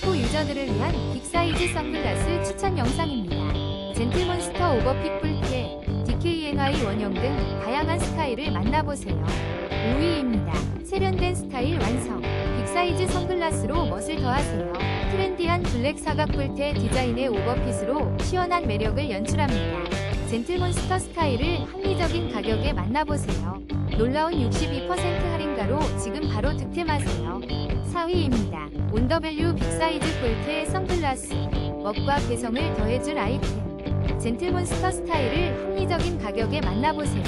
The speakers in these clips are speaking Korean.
최고 유저들을 위한 빅사이즈 선글라스 추천 영상입니다. 젠틀몬스터 오버핏 뿔테, DKNY 원형 등 다양한 스타일을 만나보세요. 5위입니다. 세련된 스타일 완성. 빅사이즈 선글라스로 멋을 더하세요. 트렌디한 블랙 사각 뿔테 디자인의 오버핏으로 시원한 매력을 연출합니다. 젠틀몬스터 스타일을 합리적인 가격에 만나보세요. 놀라운 62% 할인가로 지금 바로 득템하세요. 4위입니다. 온더밸류 빅사이즈 폴트의 선글라스. 멋과 개성을 더해줄 아이템. 젠틀몬스터 스타일을 합리적인 가격에 만나보세요.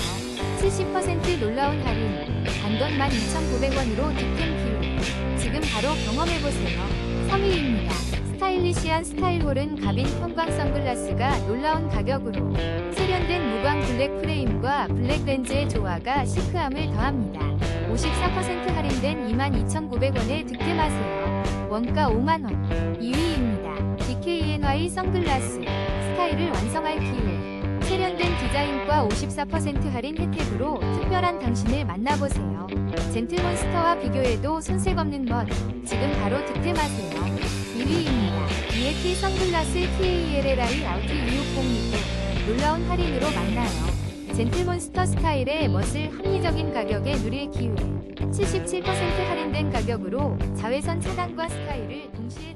70% 놀라운 할인. 단돈 12,900원으로 득템 기회. 지금 바로 경험해보세요. 3위입니다. 스타일리시한 스타일홀은 가빈 형광 선글라스가 놀라운 가격으로 세련된 무광 블랙 프레임과 블랙 렌즈의 조화가 시크함을 더합니다. 54% 할인된 22,900원에 득템하세요. 원가 5만원. 2위입니다. DKNY 선글라스. 스타일을 완성할 기회. 세련된 디자인과 54% 할인 혜택으로 특별한 당신을 만나보세요. 젠틀몬스터와 비교해도 손색 없는 멋. 지금 바로 득템하세요. 1위 ELT 선글라스 TALLI 아우트 260이고 놀라운 할인으로 만나요. 젠틀몬스터 스타일의 멋을 합리적인 가격에 누릴 기회. 77% 할인된 가격으로 자외선 차단과 스타일을 동시에